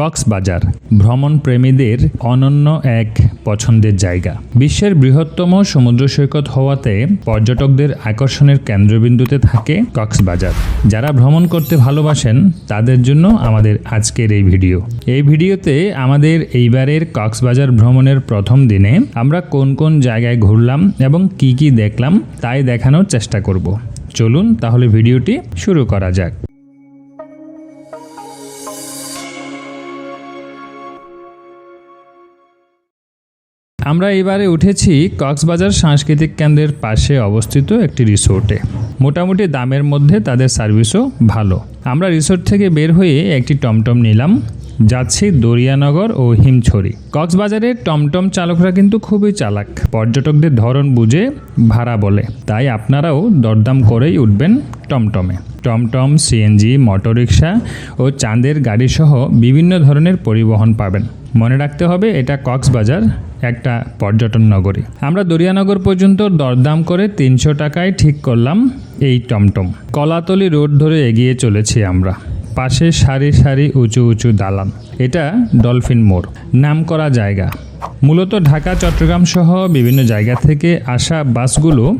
কক্সবাজার ভ্রমণ প্রেমীদের অনন্য এক পছন্দের জায়গা। বিশ্বের বৃহত্তম সমুদ্র সৈকত হওয়াতে পর্যটকদের আকর্ষণের কেন্দ্রবিন্দুতে থাকে কক্সবাজার। যারা ভ্রমণ করতে ভালোবাসেন, তাদের জন্য আমাদের আজকের এই ভিডিও। এই ভিডিওতে আমাদের এইবারের কক্সবাজার ভ্রমণের প্রথম দিনে আমরা কোন কোন জায়গায় ঘুরলাম এবং কি কি দেখলাম, তাই দেখানোর চেষ্টা করব। চলুন তাহলে ভিডিওটি শুরু করা যাক। আমরা এবারে উঠেছি কক্সবাজার সাংস্কৃতিক কেন্দ্রের পাশে অবস্থিত একটি রিসোর্টে। মোটামুটি দামের মধ্যে তাদের সার্ভিসও ভালো। আমরা রিসোর্ট থেকে বের হয়ে একটি টমটম নিলাম। যাচ্ছি দরিয়ানগর ও হিমছড়ি। কক্সবাজারের টমটম চালকরা কিন্তু খুবই চালাক। পর্যটকদের ধরন বুঝে ভাড়া বলে। তাই আপনারাও দরদাম করেই উঠবেন টমটমে। টমটম, সিএনজি অটোরিকশা ও চাঁদের গাড়িসহ বিভিন্ন ধরনের পরিবহন পাবেন। মনে রাখতে হবে, এটা কক্সবাজার, একটা পর্যটন নগরী। আমরা দরিয়ানগর পর্যন্ত দরদাম করে তিনশো টাকায় ঠিক করলাম এই টমটম। কলাতলি রোড ধরে এগিয়ে চলেছি আমরা। পাশে সারি সারি উঁচু উঁচু দালান। এটা ডলফিন মোড়। নামকরা জায়গা। মূলত ঢাকা, চট্টগ্রাম সহ বিভিন্ন জায়গা থেকে আসা বাসগুলো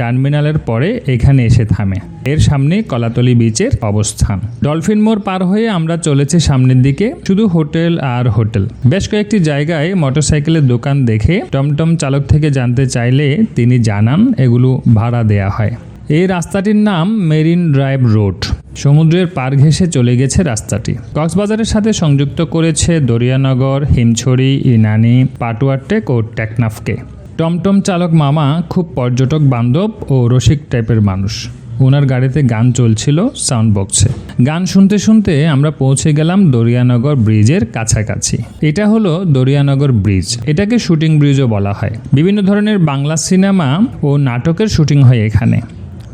টার্মিনালের পরে এখানে এসে থামে। এর সামনে কলাতলি বিচের অবস্থান। ডলফিন মোড় পার হয়ে আমরা চলেছি সামনের দিকে, শুধু হোটেল আর হোটেল। বেশ কয়েকটি জায়গায় মোটরসাইকেলের দোকান দেখে টমটম চালক থেকে জানতে চাইলে তিনি জানান এগুলো ভাড়া দেয়া হয়। এই রাস্তাটির নাম মেরিন ড্রাইভ রোড। সমুদ্রের পার ঘেঁষে চলে গেছে রাস্তাটি। কক্সবাজারের সাথে সংযুক্ত করেছে দরিয়ানগর, হিমছড়ি, ইনানি পাটুয়ারটেক ও টেকনাফকে। টমটম চালক মামা খুব পর্যটক বান্ধব ও রসিক টাইপের মানুষ। ওনার গাড়িতে গান চলছিল সাউন্ড বক্সে গান শুনতে শুনতে আমরা পৌঁছে গেলাম দরিয়ানগর ব্রিজের কাছাকাছি। এটা হলো দরিয়ানগর ব্রিজ। এটাকে শুটিং ব্রিজও বলা হয়। বিভিন্ন ধরনের বাংলা সিনেমা ও নাটকের শুটিং হয় এখানে।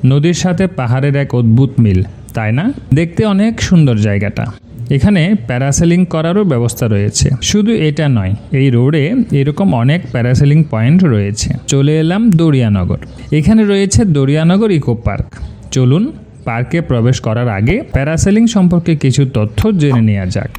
নদীর সাথে পাহাড়ের এক অদ্ভুত মিল, তাই না? দেখতে অনেক সুন্দর জায়গাটা। এখানে প্যারাসেলিং করারও ব্যবস্থা রয়েছে। শুধু এটা নয় এই রোডে এরকম অনেক প্যারাসেলিং পয়েন্ট রয়েছে। চলে এলাম দরিয়ানগর। এখানে রয়েছে দরিয়ানগর ইকো পার্ক। চলুন পার্কে প্রবেশ করার আগে প্যারাসেলিং সম্পর্কে কিছু তথ্য জেনে নেওয়া যাক।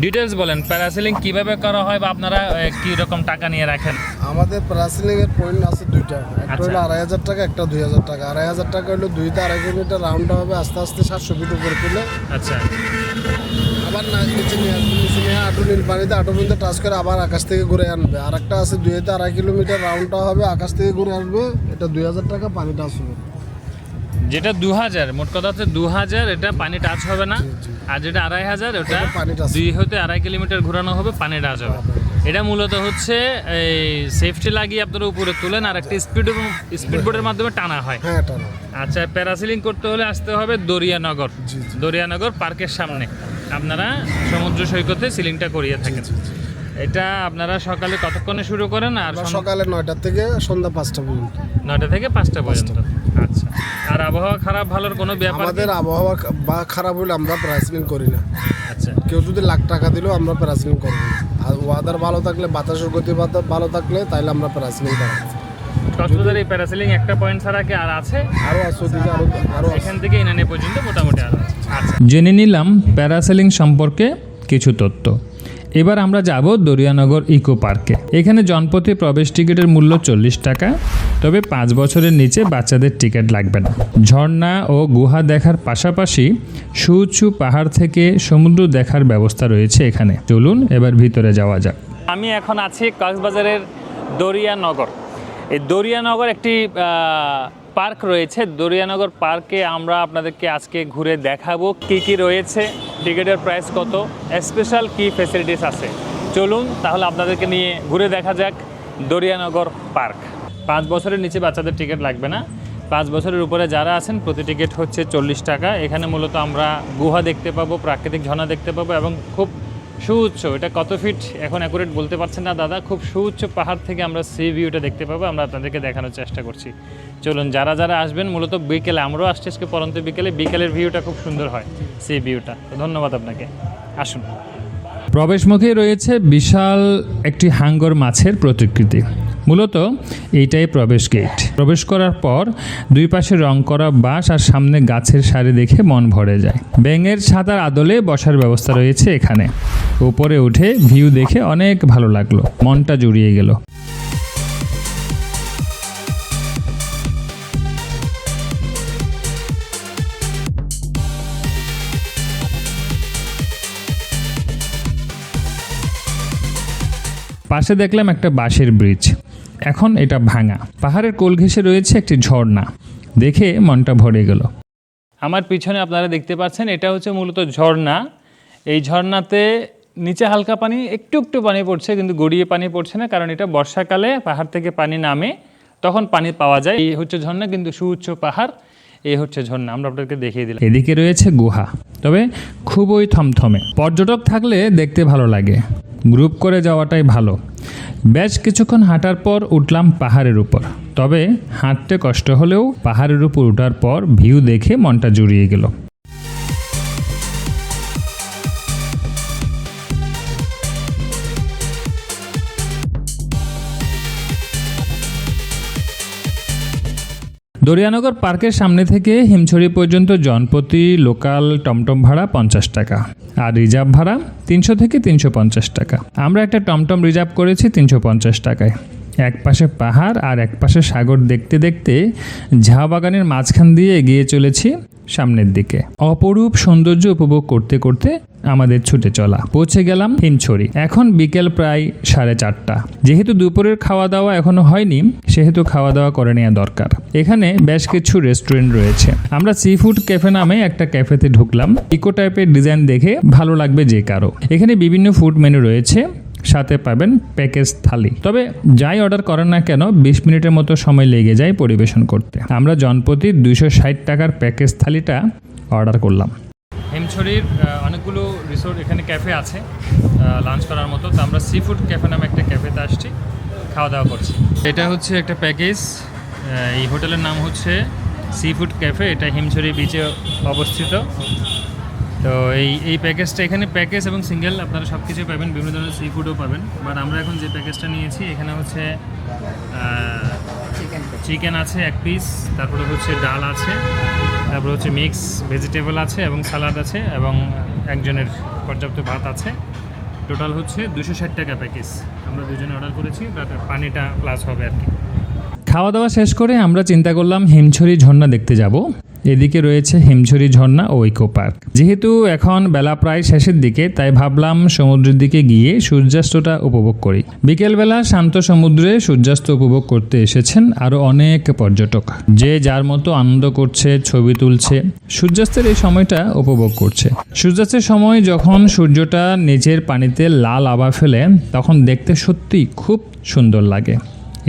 ডিটেলস বলেন প্যারাসেলিং কীভাবে করা হয় বা আপনারা কি রকম টাকা নিয়ে রাখেন? আমাদের প্রাসিলিং এর পয়েন্ট আছে দুইটা। একটা আচ্ছা। হলো আড়াই হাজার টাকা একটা দুই হাজার টাকা। আড়াই হাজার টাকা হলো দুইটা আড়াই কিলোমিটার রাউন্ড হবে আস্তে আস্তে সাতশো ফিট উপরে তুলে আচ্ছা। আবার না নিচে নিয়ে আসবে নিচে নিয়ে আটু নীল পানিতে আটু পর্যন্ত টাচ করে আবার আকাশ থেকে ঘুরে আনবে। আর একটা আছে দুই হাজার আড়াই কিলোমিটার রাউন্ডটা হবে আকাশ থেকে ঘুরে আসবে এটা দুই হাজার টাকা পানি টাচ হবে। যেটা দু হাজার মোট কথা হচ্ছে দু হাজার এটা পানি টাচ হবে না। আর যেটা আড়াই হাজার ওটা এটা পানি টাচ দুই হতে আড়াই কিলোমিটার ঘোরানো হবে পানি টাচ হবে। এটা মূলত হচ্ছে এই সেফটি লাগিয়ে আপনারা উপরে তুলেন আর একটা স্পিড স্পিড বোর্ডের মাধ্যমে টানা হয়। হ্যাঁ আচ্ছা প্যারাসিলিং করতে হলে আসতে হবে দরিয়ানগর। দরিয়ানগর পার্কের সামনে। আপনারা সমুদ্র সৈকতে সিলিংটা করিয়ে থাকেন। এটা আপনারা সকালে কতক্ষণে শুরু করেন আর সকালে নয়টার থেকে সন্ধ্যা পাঁচটা পর্যন্ত। নয়টা থেকে পাঁচটা পর্যন্ত। আচ্ছা। আর আবহাওয়া খারাপ ভালোর কোনো ব্যাপার আমাদের আবহাওয়া বা খারাপ হলে আমরা প্রাইসিলিং করি না। আচ্ছা। কেউ যদি লাখ টাকা দিলেও আমরা প্যারাসিলিং করব না। আর ওয়াদার ভালো থাকলে বাতাসের গতি বাতা- ভালো থাকলে তাইলে আমরা প্যারাসিলিং করাবো কক্সবাজার এই প্যারাসিলিং একটা পয়েন্ট ছাড়া কি আর আছে? আরও আছে ওদিকে আরও আরও এখান থেকে ইনানে পর্যন্ত মোটামুটি আর আছে। আচ্ছা। জেনে নিলাম প্যারাসেলিং সম্পর্কে কিছু তথ্য। এবার আমরা যাব দরিয়ানগর ইকো পার্কে এখানে জনপথে প্রবেশ টিকিটের মূল্য চল্লিশ টাকা তবে পাঁচ বছরের নিচে বাচ্চাদের টিকিট লাগবে না। ঝর্ণা ও গুহা দেখার পাশাপাশি সুউচ্চু পাহাড় থেকে সমুদ্র দেখার ব্যবস্থা রয়েছে এখানে। চলুন এবার ভিতরে যাওয়া যাক। আমি এখন আছি কক্সবাজারের দরিয়ানগর। এই দরিয়ানগর একটি পার্ক রয়েছে। দরিয়ানগর পার্কে আমরা আপনাদেরকে আজকে ঘুরে দেখাবো কি কি রয়েছে, টিকিটের প্রাইস কত, স্পেশাল কি ফেসিলিটিস আছে। চলুন তাহলে আপনাদেরকে নিয়ে ঘুরে দেখা যাক দরিয়ানগর পার্ক। পাঁচ বছরের নিচে বাচ্চাদের টিকিট লাগবে না। পাঁচ বছরের উপরে যারা আছেন, প্রতি টিকিট হচ্ছে চল্লিশ টাকা। এখানে মূলত আমরা গুহা দেখতে পাবো, প্রাকৃতিক ঝর্ণা দেখতে পাবো এবং খুব সুউচ্চ, এটা কত ফিট এখন অ্যাকুরেট বলতে পারছেন না দাদা, খুব সুউচ্চ পাহাড় থেকে আমরা সি ভিউটা দেখতে পাবো, আমরা আপনাদেরকে দেখানোর চেষ্টা করছি। চলুন, যারা যারা আসবেন, মূলত বিকেলে, আমরাও আসছি আজকে পরন্ত বিকেলে, বিকেলের ভিউটা খুব সুন্দর হয় সি ভিউটা ধন্যবাদ আপনাকে। আসুন। প্রবেশমুখে রয়েছে বিশাল একটি হাঙ্গর মাছের প্রতিকৃতি। মূলত এইটাই প্রবেশ গেট প্রবেশ করার পর দুই পাশে রং করা বাঁশ আর সামনে গাছের সারি দেখে মন ভরে যায়। ব্যাঙের ছাতার আদলে বসার ব্যবস্থা রয়েছে এখানে। উপরে উঠে ভিউ দেখে অনেক ভালো লাগল। মনটা জুড়িয়ে গেল। পাশে দেখলাম একটা বাঁশের ব্রিজ এখন এটা ভাঙা। পাহাড়ের কোল ঘেঁষে রয়েছে একটি ঝর্ণা। দেখে মনটা ভরে গেল। আমার পিছনে আপনারা দেখতে পাচ্ছেন এটা হচ্ছে মূলত ঝর্ণা। এই ঝর্ণাতে নিচে হালকা পানি একটু একটু পানি পড়ছে কিন্তু গড়িয়ে পানি পড়ছে না কারণ এটা বর্ষাকালে পাহাড় থেকে পানি নামে তখন পানি পাওয়া যায়। এই হচ্ছে ঝর্ণা কিন্তু সুউচ্চ পাহাড় এই হচ্ছে ঝর্ণা। আমরা আপনাদেরকে দেখিয়ে দিলাম। এদিকে রয়েছে গুহা তবে খুবই থমথমে। পর্যটক থাকলে দেখতে ভালো লাগে। গ্রুপ করে যাওয়াটাই ভালো। বেশ কিছুক্ষণ হাঁটার পর উঠলাম পাহাড়ের উপর। তবে হাঁটতে কষ্ট হলেও পাহাড়ের উপর ওঠার পর ভিউ দেখে মনটা জুড়িয়ে গেল। দরিয়ানগর পার্কের সামনে থেকে হিমছড়ি পর্যন্ত জনপ্রতি লোকাল টমটম ভাড়া পঞ্চাশ টাকা আর রিজার্ভ ভাড়া তিনশো থেকে তিনশো পঞ্চাশ টাকা। আমরা একটা টমটম রিজার্ভ করেছি তিনশো পঞ্চাশ টাকায়। এক পাশে পাহাড় আর এক পাশে সাগর দেখতে দেখতে ঝা বাগানের মাঝখান দিয়ে এগিয়ে চলেছি সামনের দিকে। অপরূপ সৌন্দর্য উপভোগ করতে করতে আমাদের ছুটে চলা। পৌঁছে গেলাম হিমছড়ি। এখন বিকেল প্রায় সাড়ে চারটা। যেহেতু দুপুরের খাওয়া দাওয়া এখনও হয়নি, সেহেতু খাওয়া দাওয়া করে নেওয়া দরকার। এখানে বেশ কিছু রেস্টুরেন্ট রয়েছে। আমরা সি ফুড ক্যাফে নামে একটা ক্যাফেতে ঢুকলাম। ইকো টাইপের ডিজাইন দেখে ভালো লাগবে যে কারও। এখানে বিভিন্ন ফুড মেনু রয়েছে। সাথে পাবেন প্যাকেজ থালি। তবে যাই অর্ডার করেন না কেন, বিশ মিনিটের মতো সময় লেগে যায় পরিবেশন করতে। আমরা জনপ্রতি দুইশো ষাট টাকার প্যাকেজ থালিটা অর্ডার করলাম। হিমছড়ির অনেকগুলো রিসোর্ট এখানে ক্যাফে আছে লাঞ্চ করার মতো। তো আমরা সি ফুড ক্যাফে নামে একটা ক্যাফেতে আসছি খাওয়া দাওয়া করছি। এটা হচ্ছে একটা প্যাকেজ এই হোটেলের নাম হচ্ছে সি ফুড ক্যাফে এটা হিমছড়ি বিচে অবস্থিত। তো এই এই প্যাকেজটা এখানে প্যাকেজ এবং সিঙ্গেল আপনারা সব কিছুই পাবেন, বিভিন্ন ধরনের সি ফুডও পাবেন। বাট আমরা এখন যে প্যাকেজটা নিয়েছি, এখানে হচ্ছে চিকেন আছে এক পিস তারপরে হচ্ছে ডাল আছে, তারপরে হচ্ছে মিক্স ভেজিটেবল আছে এবং সালাদ আছে এবং একজনের পর্যাপ্ত ভাত আছে। টোটাল হচ্ছে দুশো ষাট টাকা প্যাকেজ আমরা দুজনে অর্ডার করেছি তাতে পানিটা প্লাস হবে আর কি। খাওয়া দাওয়া শেষ করে আমরা চিন্তা করলাম, হিমছড়ি ঝর্ণা দেখতে যাব। এদিকে রয়েছে হিমছড়ি ঝর্ণা ও ইকো পার্ক। যেহেতু এখন বেলা প্রায় শেষের দিকে, তাই ভাবলাম সমুদ্রের দিকে গিয়ে সূর্যাস্তটা উপভোগ করি। বিকেলবেলা শান্ত সমুদ্রে সূর্যাস্ত উপভোগ করতে এসেছেন আরও অনেক পর্যটক, যে যার মতো আনন্দ করছে, ছবি তুলছে, সূর্যাস্তের এই সময়টা উপভোগ করছে। সূর্যাস্তের সময় যখন সূর্যটা নিচের পানিতে লাল আভা ফেলে, তখন দেখতে সত্যি খুব সুন্দর লাগে।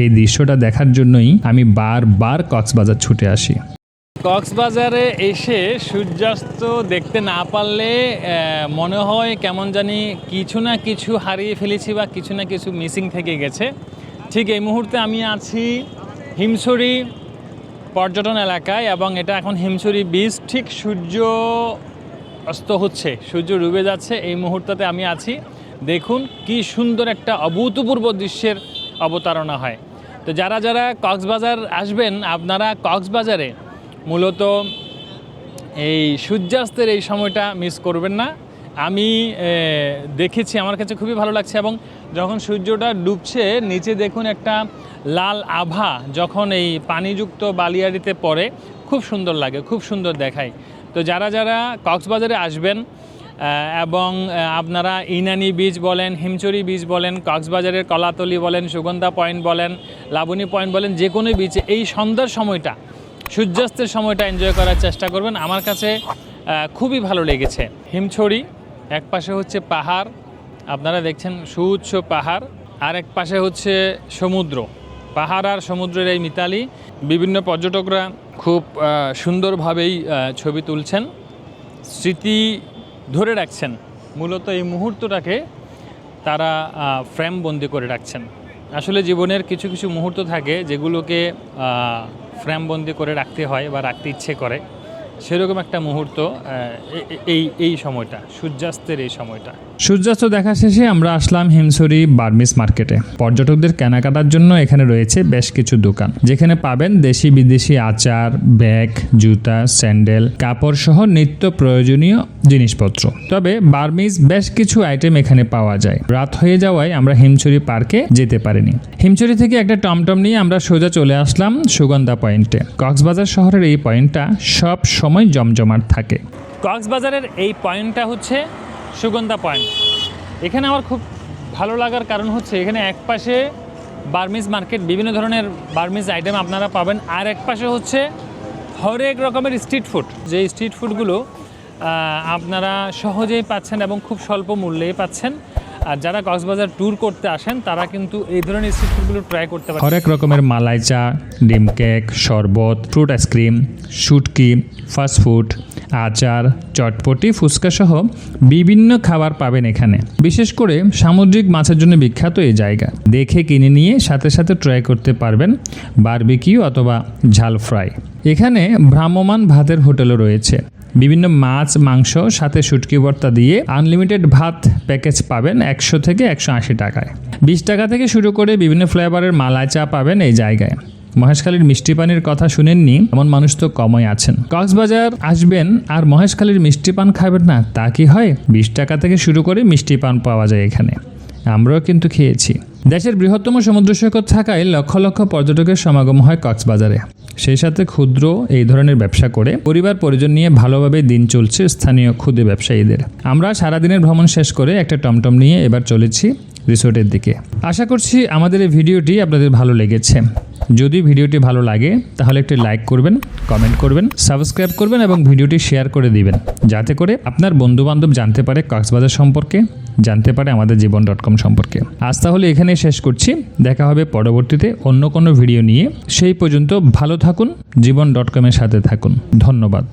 এই দৃশ্যটা দেখার জন্যই আমি বারবার কক্সবাজার ছুটে আসি। কক্সবাজারে এসে সূর্যাস্ত দেখতে না পারলে মনে হয় কেমন জানি কিছু না কিছু হারিয়ে ফেলেছি বা কিছু না কিছু মিসিং থেকে গেছে। ঠিক এই মুহূর্তে আমি আছি হিমছড়ি পর্যটন এলাকায় এবং এটা এখন হিমছড়ি বীচ ঠিক সূর্য অস্ত হচ্ছে, সূর্য ডুবে যাচ্ছে, এই মুহূর্ততে আমি আছি। দেখুন কি সুন্দর একটা অভূতপূর্ব দৃশ্যের অবতারণা হয়। তো যারা যারা কক্সবাজার আসবেন, আপনারা কক্সবাজারে মূলত এই সূর্যাস্তের এই সময়টা মিস করবেন না। আমি দেখেছি, আমার কাছে খুবই ভালো লাগছে এবং যখন সূর্যটা ডুবছে, নিচে দেখুন একটা লাল আভা যখন এই পানিযুক্ত বালিয়াড়িতে পড়ে, খুব সুন্দর লাগে, খুব সুন্দর দেখায়। তো যারা যারা কক্সবাজারে আসবেন এবং আপনারা ইনানি বিচ বলেন, হিমচুরি বিচ বলেন, কক্সবাজারের কলাতলি বলেন, সুগন্ধা পয়েন্ট বলেন, লাবণী পয়েন্ট বলেন, যে কোনো বিচে এই সন্ধ্যার সময়টা সূর্যাস্তের সময়টা এনজয় করার চেষ্টা করবেন। আমার কাছে খুবই ভালো লেগেছে। হিমছড়ি, এক পাশে হচ্ছে পাহাড়, আপনারা দেখছেন সুউচ্চ পাহাড়, আর এক পাশে হচ্ছে সমুদ্র। পাহাড় আর সমুদ্রের এই মিতালি, বিভিন্ন পর্যটকরা খুব সুন্দরভাবেই ছবি তুলছেন। স্মৃতি ধরে রাখছেন। মূলত এই মুহূর্তটাকে তারা ফ্রেম বন্দি করে রাখছেন। আসলে জীবনের কিছু কিছু মুহূর্ত থাকে যেগুলোকে ফ্রেম বন্দি করে রাখতে হয় বা রাখতে ইচ্ছে করে। সেরকম একটা মুহূর্ত এই এই সময়টা, সূর্যাস্তের এই সময়টা। সূর্যাস্ত দেখা শেষে আমরা আসলাম হিমসরি বার্মিস মার্কেটে। পর্যটকদের কেনাকাটার জন্য এখানে রয়েছে বেশ কিছু দোকান, যেখানে পাবেন দেশি বিদেশি আচার, ব্যাগ, জুতা, স্যান্ডেল, কাপড় সহ নিত্য প্রয়োজনীয় জিনিসপত্র। তবে বার্মিস বেশ কিছু আইটেম এখানে পাওয়া যায়। রাত হয়ে যাওয়ায় আমরা হিমছড়ি পার্কে যেতে পারিনি। হিমছড়ি থেকে একটা টমটম নিয়ে আমরা সোজা চলে আসলাম সুগন্ধা পয়েন্টে। কক্সবাজার শহরের এই পয়েন্টটা সব সময় জমজমাট থাকে। কক্সবাজারের এই পয়েন্টটা হচ্ছে সুগন্ধা পয়েন্ট। এখানে আমার খুব ভালো লাগার কারণ হচ্ছে এখানে এক পাশে বার্মিজ মার্কেট বিভিন্ন ধরনের বার্মিজ আইটেম আপনারা পাবেন। আর এক পাশে হচ্ছে হরেক রকমের স্ট্রিট ফুড। যে স্ট্রিট ফুডগুলো আপনারা সহজেই পাচ্ছেন এবং খুব স্বল্প মূল্যেই পাচ্ছেন। আর যারা কক্সবাজার ট্যুর করতে আসেন তারা কিন্তু এই ধরনের স্ট্রিট ফুডগুলো ট্রাই করতে পারেন হরেক রকমের মালাই চা ডিম কেক শরবত ফ্রুট আইসক্রিম শুটকি ফাস্ট ফুড, আচার, চটপটি ফুচকা সহ বিভিন্ন খাবার পাবেন এখানে। বিশেষ করে সামুদ্রিক মাছের জন্য বিখ্যাত এই জায়গা। দেখে কিনে নিয়ে সাথে সাথে ট্রাই করতে পারবেন বারবিকিউ অথবা ঝাল ফ্রাই এখানে ভ্রাম্যমান ভাতের হোটেলও রয়েছে। বিভিন্ন মাছ, মাংস, সাথে শুটকি ভর্তা দিয়ে আনলিমিটেড ভাত প্যাকেজ পাবেন একশো থেকে একশো আশি টাকায়। বিশ টাকা থেকে শুরু করে বিভিন্ন ফ্লেভারের মালাই চা পাবেন এই জায়গায়। মহেশখালীর মিষ্টি পানির কথা শুনেননি, এমন মানুষ তো কমই আছেন। কক্সবাজার আসবেন, আর মহেশখালীর মিষ্টি পান খাবেন না, তা কি হয়? বিশ টাকা থেকে শুরু করে মিষ্টি পান পাওয়া যায় এখানে। আমরাও কিন্তু খেয়েছি। দেশের বৃহত্তম সমুদ্র সৈকত থাকায় লক্ষ লক্ষ পর্যটকের সমাগম হয় কক্সবাজারে। সেই সাথে ক্ষুদ্র এই ধরনের ব্যবসা করে পরিবার পরিজন নিয়ে ভালোভাবে দিন চলছে স্থানীয় ক্ষুদে ব্যবসায়ীদের। আমরা সারাদিনের ভ্রমণ শেষ করে একটা টমটম নিয়ে এবার চলেছি রিসোর্টের দিকে। আশা করছি আমাদের এই ভিডিওটি আপনাদের ভালো লেগেছে। যদি ভিডিওটি ভালো লাগে, তাহলে একটি লাইক করবেন কমেন্ট করবেন সাবস্ক্রাইব করবেন এবং ভিডিওটি শেয়ার করে দিবেন। যাতে করে আপনার বন্ধুবান্ধব জানতে পারে কক্সবাজার সম্পর্কে, জানতে পারে আমাদের জীবন ডট কম সম্পর্কে। আজ তাহলে এখানে শেষ করছি। দেখা হবে পরবর্তীতে অন্য কোনো ভিডিও নিয়ে। সেই পর্যন্ত ভালো থাকুন, জীবন ডট কমের সাথে থাকুন। ধন্যবাদ।